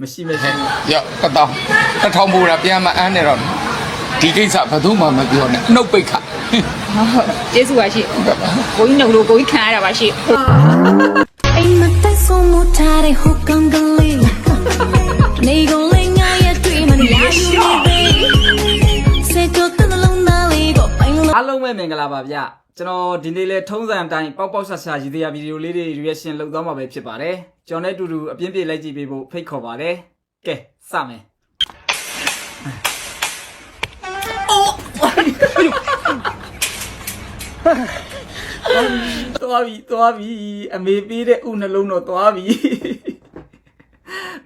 မရှိမရှိရောက်တတောင်းတစ်ထောင်ပူတာပြန်မအမ်းနေတော့ဒီကိစ္စဘယ်သူမှမပြောနဲ့နှုတ်ပိတ်ခကျေးဇူးပါရှိကိုကြီးနှုတ်လို့ကိုကြီးခံရတာပါရှိအိမ်မတက်ဆုံးမထားတဲ့ဟိုကောင်ကလေးနေကုန်လေးငါရဲ့တွေ့မှရယူနေပြီစေတော့တလုံးသားလေးကိုပိုင်လို့အားလုံးပဲမင်္ဂလာပါဗျ ကျွန်တော်ဒီနေ့လဲထုံးစံအတိုင်းပေါက်ပေါက်ဆဆရည်သေးရဗီဒီယိုလေးတွေ reaction လုပ်သွားမှာပဲဖြစ်ပါတယ်ကျွန်တော်နဲ့အတူတူအပြင်းပြေလိုက်ကြည့်ပေးဖို့ဖိတ်ခေါ်ပါတယ်ကဲစမယ်သွားပြီသွားပြီအမေပေးတဲ့ဥနှလုံးတော့သွားပြီ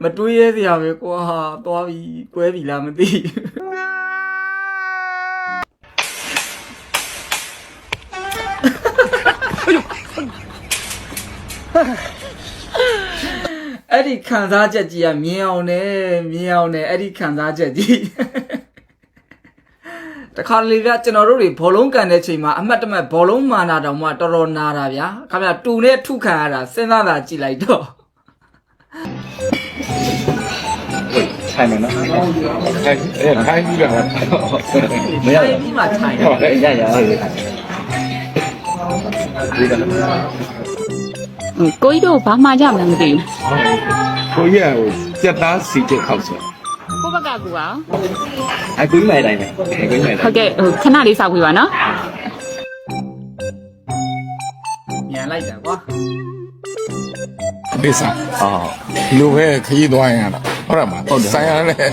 မတွေးရစရာပဲကွာသွားပြီကွဲပြီလားမသိဘူး အဲ့ဒီခံစားချက်ကြီးကမြင်အောင်နဲ့မြင်အောင်နဲ့အဲ့ဒီခံစားချက်ကြီးတခါလေဗျကျွန်တော်တို့တွေဘောလုံးကန်တဲ့ချိန်မှာအမှတ်တမဲ့ဘောလုံးမာနာတောင်မှတော်တော်နာတာဗျာခင်ဗျာတူနဲ့ထုခံရတာစဉ်းစားတာကြည့်လိုက်တော့ထိုင်မယ်နော်အဲခိုင်းပြီးတာမရဘူးဒီမှာထိုင်ဟုတ်တယ်ရရဟုတ်တယ် ကိုကြီးတို့ဘာမှကြမလဲမသိကိုကြီးကဟိုစက်သားစီချက်ခောက်ဆိုဘူးကိုဘက်ကကူပါအကွေးမိုင်တိုင်းပဲအကွေးမိုင်တိုင်းဟုတ်ကဲ့ဟိုခဏလေးစောက်ပြပါနော်မြန်လိုက်တာကွာဒီစားဟောဒီလိုပဲခရီးသွားရင်ရတာ ဟုတ်တယ်မဟုတ်ဆိုင်ရတယ်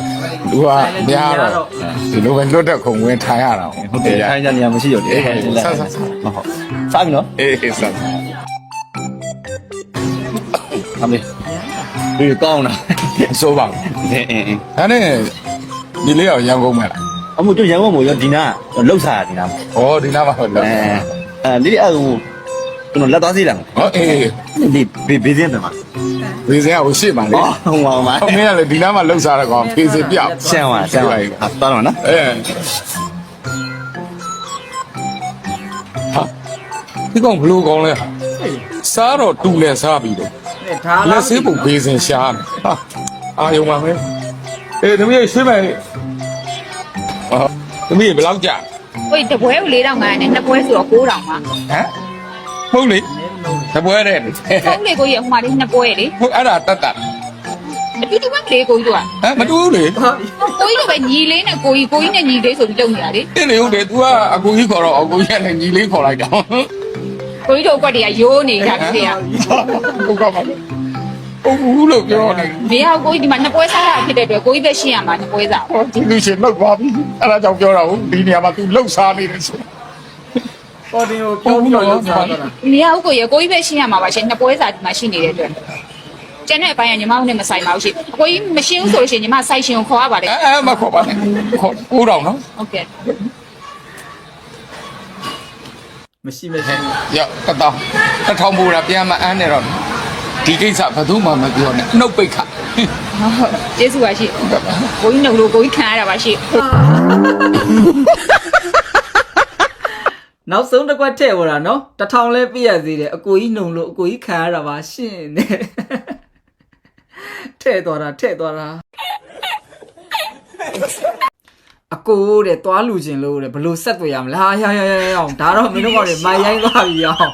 လူကများတော့ဒီလိုပဲလွတ်တဲ့ခုံဝင်ထိုင်ရတာဟုတ်တယ်ထိုင်ကြနေရမရှိတော့တယ်ဟုတ်ဟုတ်စားပြီနော်အေးဆက်အမေဒီကောင်းတာဆိုပါအင်းအင်းဒါနဲ့ဒီလေးရောက်ရန်ကုန်မဲ့လားအမှုတို့ရန်ကုန်မို့ရောဒီနာလှုပ်စားရဒီနာဩဒီနားမှာဟုတ်လားအဲအဲလေးအဲ့ဟို ကျွန်တော်လက်သွားစီးလာဟောအေးဒီဘေးဘေးစင်းတယ်မှာဒီစင်ကဟိုရှေ့မှာလေဟောဟိုမှာမှာဟောမင်းကလည်းဒီနားမှာလှုပ်ရှားရကောင်ဖေးစပြောက်ရှမ်းပါရှမ်းပါဟာတော်တော့နော်အဲဟာဒီကောင်ဘလူးကောင်လဲစားတော့တူလဲစားပြီးတော့နဲ့ဒါလက်စေးပုံဖေးစင်ရှားတယ်ဟာအာယုံပါမယ်အေးသမီးရှေ့မယ်ဟာသမီးဘယ်လောက်ကြာကိုကြီးတပွဲကို4500နဲ့နှစ်ပွဲဆိုတော့9000ပါဟမ် ဟုတ်လေတပွဲတဲ့ဟုတ်လေကိုကြီးဟိုမှာလေးနှစ်ပွဲလေဟုတ်အဲ့ဒါတတ်တတ်အတူတူပဲလေကိုကြီးတို့ကဟမ်မတူဘူးလေဟာကိုကြီးတို့ပဲညီလေးနဲ့ကိုကြီးကိုကြီးနဲ့ညီလေးဆိုပြီးတုံနေတာလေတင်းလေဟုတ်တယ် तू ကအကူကြီးခေါ်တော့အကူကြီးကလည်းညီလေးခေါ်လိုက်တော့ကိုကြီးတို့ကွက်တွေကရိုးနေတာပြီတဲ့ဟုတ်ကဲ့ပါလေဟုတ်ဘူးလို့ပြောနေဘေးဟောက်ကိုကြီးဒီမှာနှစ်ပွဲစားတာဖြစ်တဲ့အတွက်ကိုကြီးပဲရှင်းရမှာနှစ်ပွဲစားဟောဒီလူရှင်လောက်သွားပြီအဲ့ဒါကြောင့်ပြောတာဟုတ်ဒီနေရာမှာ तू လှုပ်ရှားနေတယ်ဆို ပေါ်တင်ကိုပြောပြီးတော့လောက်စားတော့တာမရဘူးကိုကြီးကိုကြီးပဲရှင်းရမှာပါရှင်နှစ်ပွဲစားဒီမှာရှိနေတဲ့အတွက်ကျန်တဲ့အပိုင်းကညီမတို့နဲ့မဆိုင်ပါဘူးရှင်ကိုကြီးမရှင်းဘူးဆိုလို့ရှိရင်ညီမဆိုင်ရှင်ကိုခေါ်ရပါလေအဲအဲမခေါ်ပါနဲ့ခေါ်ကိုတော့နော်ဟုတ်ကဲ့မရှိမရှိရောက်တတောင်းတစ်ထောင်ပူတာပြန်မအမ်းနေတော့ဒီကိစ္စဘယ်သူမှမပြောနဲ့နှုတ်ပိတ်ခဟုတ်ကျေးဇူးပါရှင်ကိုကြီးနှုတ်လို့ကိုကြီးခံရတာပါရှင် နောက်ဆုံးတစ်ခွက်ထည့်ဝတာနော်တထောင်လဲပြည့်ရသေးတယ်အကိုကြီးနှုံလို့အကိုကြီးခံရတာပါရှင်းနေထည့်သွားတာထည့်သွားတာအကိုတဲ့သွားလူချင်းလို့တဲ့ဘလို့ဆက်သွယ်ရမလဲဟာရရရရအောင်ဒါတော့မင်းတို့ကောင်တွေမိုင်ရိုင်းသွားပြီအောင်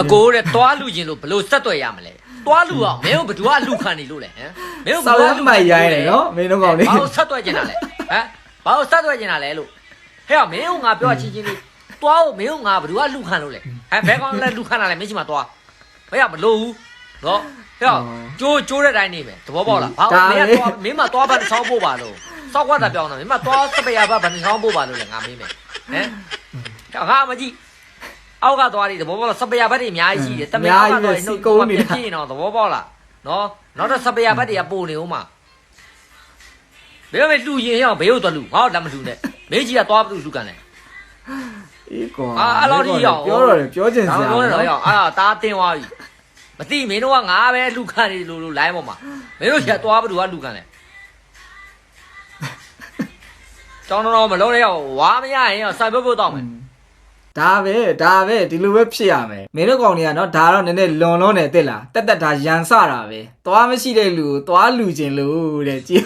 အကိုတဲ့တွားလူချင်းလို့ဘလို့ဆက်သွယ်ရမလဲတွားလူအောင်မင်းတို့ဘသူကအလူခံနေလို့လဲဟမ်မင်းတို့ဆောက်ရမိုင်ရိုင်းတယ်နော်မင်းတို့ကောင်တွေဘာလို့ဆက်သွယ်ကျင်တာလဲဟမ်ဘာလို့ဆက်သွယ်ကျင်တာလဲလို့ ဟဲ့မင်းတို့ငါပြောချင်းချင်းလေးတွားကိုမင်းတို့ငါဘသူကလူခံလို့လဲဟမ်ဘဲကောင်လဲလူခံတာလဲမင်းရှိမှတွားဘယ်ရမလို့ဘူးနော်ဟဲ့ကျိုးကျိုးတဲ့တိုင်းနေမယ်သဘောပေါက်လားဘာမင်းကတွားမင်းမတွားဘာတစ်ချောင်းပို့ပါလို့စောက်ကွက်တာပြောင်းတာမင်းမတွားစပယ်ရဘာဘာတစ်ချောင်းပို့ပါလို့လဲငါမေးမယ်ဟမ်ငါမကြည့်အောက်ကသွားတယ်သဘောပေါက်လားစပယ်ရဘက်တွေအများကြီးရှိတယ်တမင်အောက်ကတော့နှုတ်ကုန်နေတာဖြစ်ရင်တော့သဘောပေါက်လားနော်နောက်တော့စပယ်ရဘက်တွေကပို့နေဦးမှာဘယ်မဲ့လူရင်ရအောင်ဘေးကိုသွားလူငါ့ကိုလက်မလူနဲ့ မေးကြီးကသွားဘူးလူကန်လဲအေးကွာအာအဲ့လောက်ထိရအောင်ပြောတော့တယ်ပြောချင်စရာပြောနေတော့ရအောင်အာတားတင်းသွားပြီမသိမင်းတို့ကငါပဲလူခံနေလို့လို့ line ပေါ်မှာမင်းတို့ကသွားဘူးကလူခံလဲတောင်းတော့မလုံးရအောင်ဝါမရရင်စိုက်ပုတ်ပုတ်တော့မယ်ဒါပဲဒါပဲဒီလိုပဲဖြစ်ရမယ်မင်းတို့ကောင်တွေကနော်ဒါတော့နည်းနည်းလွန်လွန်းတယ်တဲ့လားတက်တက်ဒါရန်စတာပဲသွားမရှိတဲ့လူကိုသွားလူခြင်းလို့တဲ့ကြည့်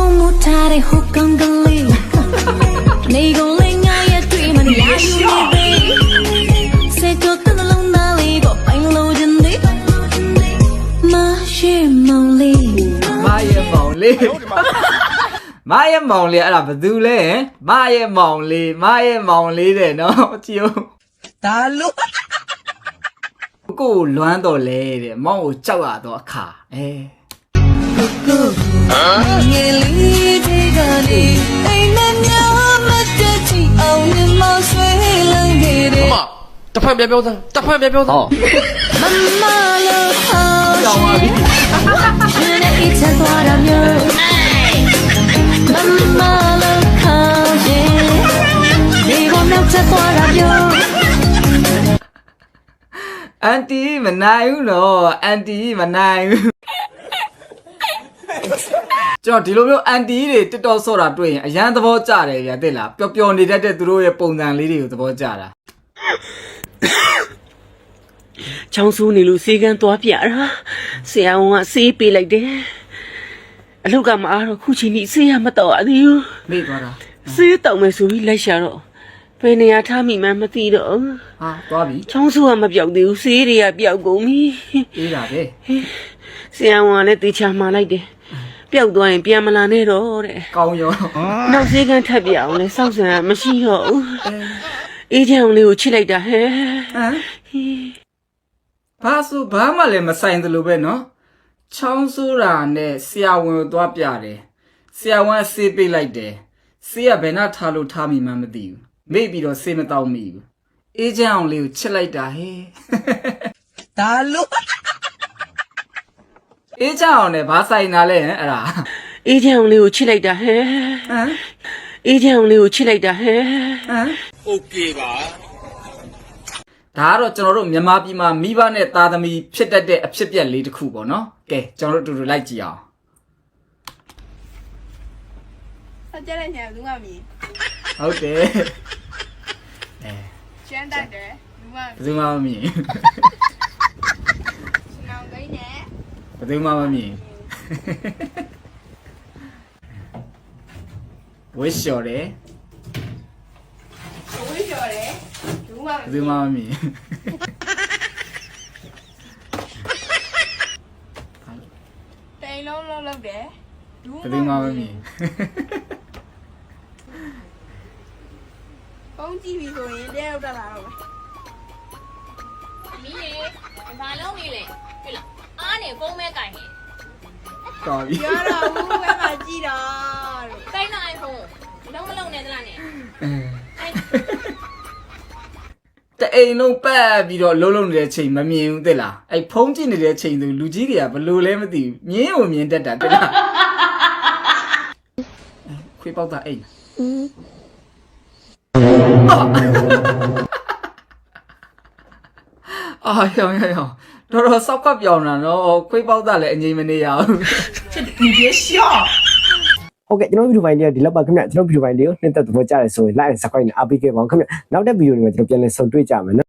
ဆုံးမထားတဲ့ဟိုကောင်ကလေးနေကုန်လေးငါရဲ့တွေ့မှရယူနေသေးစေတော့တလုံးသားလေးကိုပိုင်လို့ခြင်းလေးမရှိမောင်လေးမရဲ့မောင်လေးမရဲ့မောင်လေးအဲ့ဒါဘယ်သူလဲဟင်မရဲ့မောင်လေးမရဲ့မောင်လေးတဲ့နော်ကြည့်အောင်ဒါလို့ကိုကိုလွမ်းတော့လဲတဲ့မောင်ကိုကြောက်ရတော့အခါအဲ ငယ်လေးတွေကနေအိမ်နဲ့များမတက်ချီအောင်မြမဆွေးလန်းခဲ့တဲ့မတစ်ဖက်ပြန်ပြောသားတစ်ဖက်ပြန်ပြောသားမမလို့ဟောကြောက်ပါပြီရှင်နဲ့အချမ်းသွားတာမျိုးမမလို့ခေါ်ရင်ဒီဘောမြောက်ချက်သွားတာမျိုးအန်တီမနိုင်ဘူးနော်အန်တီမနိုင်ဘူး ကျွန်တော်ဒီလိုမျိုးအန်တီတွေတစ်တော်ဆော့တာတွေ့ရင်အရန်သဘောကျတယ်ဗျာသိလားပျော်ပျော်နေတတ်တဲ့သူတို့ရဲ့ပုံစံလေးတွေကိုသဘောကျတာချောင်းဆိုးနေလို့စေကန်းသွားပြတာဆရာဝန်ကဆေးပေးလိုက်တယ်အလုတ်ကမအားတော့ခုချိန်ကြီးဆေးရမတော့အသေးဘူးမေ့သွားတာဆေးတောက်မယ်ဆိုပြီးလိုက်ရှာတော့ဘယ်နေရာထားမိမှန်းမသိတော့ဟာသွားပြီချောင်းဆိုးကမပြောက်သေးဘူးဆေးတွေကပျောက်ကုန်ပြီအေးတာပဲဆရာဝန်ကလည်းတေချာမှာလိုက်တယ် ပျောက်သွားရင်ပြန်မလာနဲ့တော့တဲ့ကောင်းရောနောက်စေးကန်းထပ်ပြအောင်လဲစောက်စံကမရှိတော့ဘူးအေးချောင်းလေးကိုချစ်လိုက်တာဟဲ့ဟမ်ဘာဆိုဘာမှလည်းမဆိုင်သလိုပဲနော်ချောင်းဆိုးတာနဲ့ဆရာဝန်ကိုသွားပြတယ်ဆရာဝန်ကဆေးပေးလိုက်တယ်ဆေးကဘယ်နှထားလို့ထားမိမှန်းမသိဘူးမေ့ပြီးတော့ဆေးမတောက်မိဘူးအေးချမ်းအောင်လေးကိုချစ်လိုက်တာဟဲ့ဒါလို့ အေးချမ်းအောင်နဲ့ဘာဆိုင်တာလဲဟမ်အဲ့ဒါ အေးချောင်းလေးကိုချစ်လိုက်တာဟဲ့ ဟမ် အေးချောင်းလေးကိုချစ်လိုက်တာဟဲ့ ဟမ်โอเคပါဒါကတော့ကျွန်တော်တို့မြန်မာပြည်မှာမိဘနဲ့သားသမီးဖြစ်တတ်တဲ့အဖြစ်အပျက်လေးတစ်ခုပေါ့နော်ကဲကျွန်တော်တို့အတူတူလိုက်ကြည့်အောင် ဆက်ကြတဲ့ညာဘူးမှမမြင် ဟုတ်တယ်အဲ ရှမ်းတိုက်တယ်ဘူးမှ ဘယ်သူမှမမြင် သူမှမမြင်ဝစ်လျှော်တယ်ဝေးကျော်တယ်ဘူးမှဘယ်သူမှမမြင်တိန်လုံးလုံးလောက်တယ်ဘူးဘယ်သူမှမမြင်ပုံးကြည့်ပြီဆိုရင်တဲရောက်တက်လာတော့မီးလေဘာလုံးနေလဲဟဲ့လား အားနေဖုံးမဲကင်နေတော်ပြီပြောတော့ဘူးပဲမှကြည့်တော့လို့ကိုင်းနိုင်ဖုံးလုံးမလုံးနဲ့သလားနဲ့အဲတအိမ်လုံးပတ်ပြီးတော့လုံးလုံးနေတဲ့ချိန်မမြင်ဘူးသိလားအဲ့ဖုံးကြည့်နေတဲ့ချိန်သူလူကြီးတွေကဘလို့လဲမသိဘူးမြင်းကိုမြင်တတ်တာသိလားခွေးပေါက်တာအိမ် အာရောင်ရောင်တော်တော်စောက်ကပ်ပြောင်တာနော်ခွေးပေါက်သားလည်းအငြိမ်မနေရဘူးဒီပြေရှော့ Okay ကျွန်တော်ဗီဒီယိုပိုင်းလေးကဒီလောက်ပါခင်ဗျကျွန်တော်ဗီဒီယိုပိုင်းလေးကိုနှက်သက်သဘောကျတယ်ဆိုရင် like and subscribe နဲ့အားပေးခဲ့ပါဦးခင်ဗျနောက်တဲ့ဗီဒီယိုတွေမှာကျွန်တော်ပြန်လည်ဆုံတွေ့ကြမယ်နော်